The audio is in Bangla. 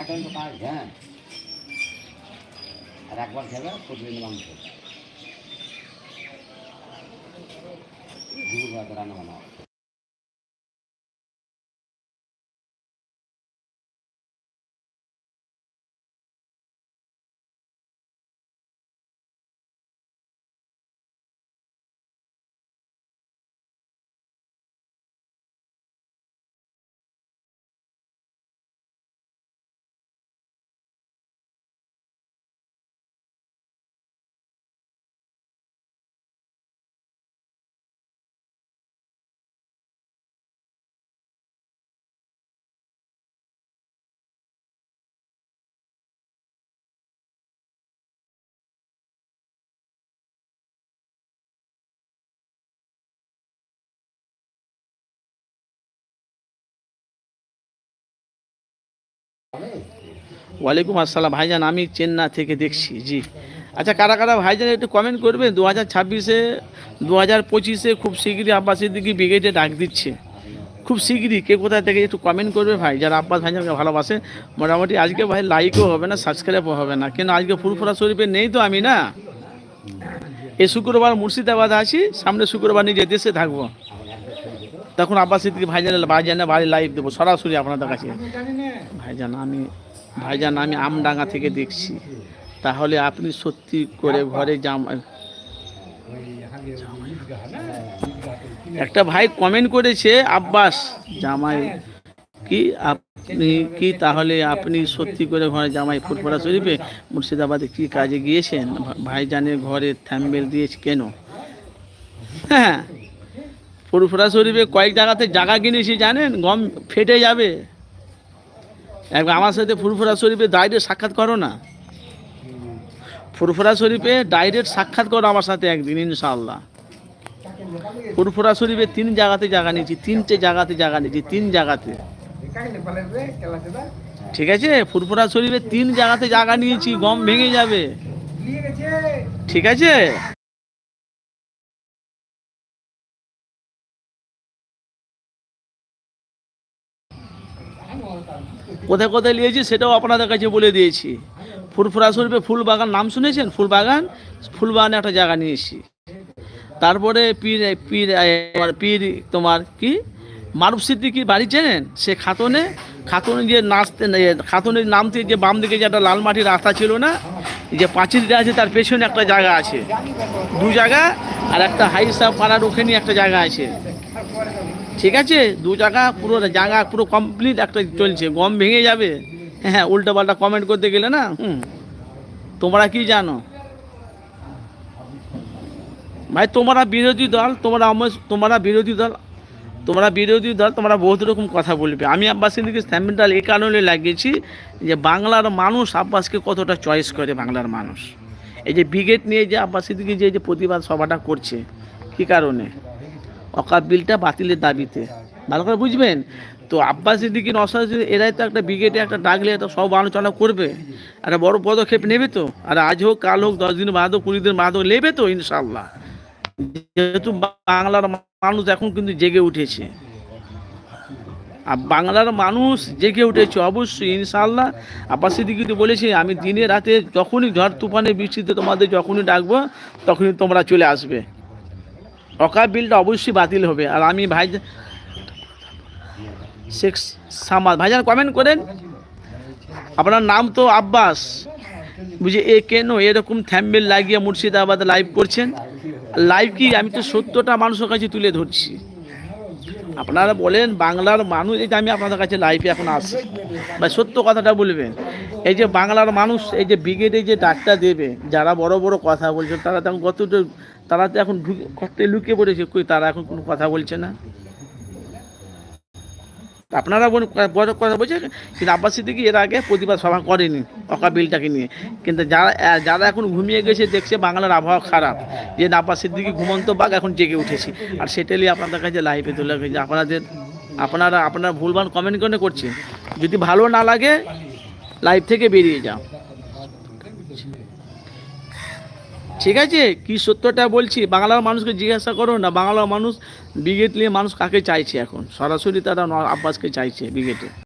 এখন তো পাঁচ হ্যাঁ আর একবার খেলে। প্রতিদিন মাংস দুপুর রান্না বান্না ওয়ালাইকুম আসসালাম। ভাইজান, আমি চেন্নাই থেকে দেখছি, জি। আচ্ছা কারা কারা ভাইজান একটু কমেন্ট করবে দু হাজার ছাব্বিশে দু হাজার পঁচিশে খুব শীঘ্রই আব্বাসের দিকে ব্রিগেডে ডাক দিচ্ছে। খুব শীঘ্রই কে কোথা থেকে একটু কমেন্ট করবে ভাই? যারা আব্বাস ভাইজানকে ভালোবাসে, মোটামুটি আজকে ভাই লাইকও হবে না সাবস্ক্রাইবও হবে না। কেন আজকে ফুরফুরা শরীফে নেই তো আমি, না? এই শুক্রবার মুর্শিদাবাদ আছি সামনে শুক্রবার নিজে দেশে থাকব। তখন আব্বাস ভাইজান ভাইজানে বাড়ি লাইভ দেবো, সরাসরি আপনাদের কাছে। ভাইজান, আমি ভাইজান, আমি আমডাঙ্গা থেকে দেখছি। তাহলে আপনি সত্যি করে ঘরে জামা একটা ভাই কমেন্ট করেছে, আব্বাস, জামাই, কি আপনি কি তাহলে আপনি সত্যি করে ঘরে জামাই ফুটফোড়া শরীফে মুর্শিদাবাদে কি কাজে গিয়েছেন? ভাইজানের ঘরে থ্যাম্বেল দিয়েছে কেন? হ্যাঁ ফুরফুরা শরীফে কয়েক জায়গাতে জায়গা কিনেছি, জানেন? গম ফেটে যাবে। আমার সাথে ফুরফুরা শরীফে ডাইরেক্ট সাক্ষাৎ করো না। ফুরফুরা শরীফে ডাইরেক্ট সাক্ষাৎ করো আমার সাথে একদিন, ইনশাআল্লাহ। ফুরফুরা শরীফে তিন জায়গাতে জায়গা নিয়েছি, তিনটে জায়গাতে জায়গা নিয়েছি, তিন জায়গাতে। ঠিক আছে? ফুরফুরা শরীফে তিন জায়গাতে জায়গা নিয়েছি, গম ভেঙে যাবে। ঠিক আছে? কোথায় কোথায় নিয়েছি সেটাও আপনাদের কাছে বলে দিয়েছি। ফুরফুরা শরীফে ফুল বাগান নাম শুনেছেন? ফুল বাগান ফুল বাগানে একটা জায়গা নিয়েছি। তারপরে পীর পীর তোমার পীর তোমার কি? মারুফ সিদ্দিকি বাড়ি চেনেন? সে খাতনে খাতনে যে নাচতে খাতনের নামতে যে বাম দিকে যে একটা লাল মাটির রাস্তা ছিল না যে পাঁচিলটা আছে তার পেছনে একটা জায়গা আছে। দু জায়গা আর একটা হাই সাহ পাড়ার ওখানে একটা জায়গা আছে। ঠিক আছে? দু জায়গা পুরো জায়গা পুরো কমপ্লিট একটা চলছে। গম ভেঙে যাবে। হ্যাঁ উল্টো পাল্টা কমেন্ট করতে গেলে না? হুম। তোমরা কি জানো? ভাই, তোমরা বিরোধী দল, তোমরা তোমরা বিরোধী দল, তোমরা বিরোধী দল, তোমরা বহুত রকম কথা বলবে। আমি আব্বাস সিদ্দিকি স্ট্যাম্পিংটাল এই কারণে লাগিয়েছি যে, বাংলার মানুষ আব্বাসকে কতটা চয়েস করে বাংলার মানুষ? এই যে ব্রিগেড নিয়ে যে আব্বাস সিদ্দিকি যে প্রতিবাদ সভাটা করছে, কী কারণে? অকাপ বিলটা বাতিলের দাবিতে। ভালো করে বুঝবেন? তো আব্বাস সিদ্দিকি নসাদ এরাই তো একটা ব্রিগেডে একটা ডাকলে তো সব আলোচনা করবে। একটা বড় পদক্ষেপ নেবে তো? আর আজ হোক, কাল হোক, দশ দিন বাদ হোক কুড়ি দিন বাদ হোক নেবে তো ইনশাল্লাহ যেহেতু বাংলার মানুষ এখন কিন্তু জেগে উঠেছে। আর বাংলার মানুষ জেগে উঠেছে অবশ্যই ইনশাল্লাহ আব্বাস সিদ্দিকি তো বলেছে, আমি দিনে রাতে যখনই ঝড় তুফানে, বৃষ্টিতে তোমাদের যখনই ডাকবো, তখনই তোমরা চলে আসবে। অকাপ বিলটা অবশ্যই বাতিল হবে। আর আমি ভাই শেখ সামাদ ভাইজান কমেন্ট করেন, আপনার নাম তো আব্বাস। বুঝে এ কেন এরকম থ্যাম্বেল লাগিয়ে মুর্শিদাবাদ লাইভ করছেন? লাইভ কি? আমি তো সত্যটা মানুষের কাছে তুলে ধরছি। আপনারা বলেন বাংলার মানুষ, এই যে আমি আপনাদের কাছে লাইফে এখন আসি বা সত্য কথাটা বলবেন। এই যে বাংলার মানুষ, এই যে ব্রিগেডে যে ডাক্তার দেবে, যারা বড় বড় কথা বলছে, তারা তো এখন কতটা তারা তো এখন কত লুকিয়ে পড়েছে। তারা এখন কোনো কথা বলছে না? আপনারা বলুন বড় কথা বলছে, কিন্তু আব্বাস সিদ্দিকি এর আগে প্রতিবাদ সভা করেনি অকা বিলটাকে নিয়ে। কিন্তু যারা যারা এখন ঘুমিয়ে গেছে, দেখছে বাংলার আবহাওয়া খারাপ, যে আব্বাস সিদ্দিকি ঘুমন্ত বাঘ এখন জেগে উঠেছে। আর সেটাই আপনাদের কাছে লাইভে তুলে হয়েছে আপনাদের, আপনারা আপনারা ভুলবান কমেন্ট করে করছেন? যদি ভালো না লাগে লাইভ থেকে বেরিয়ে যাও। ঠিক আছে? কি সত্যটা বলছি? বাংলার মানুষকে জিজ্ঞাসা করো না, বাংলার মানুষ ব্রিগেড নিয়ে মানুষ কাকে চাইছে এখন? সরাসরি তারা আব্বাসকে চাইছে ব্রিগেডে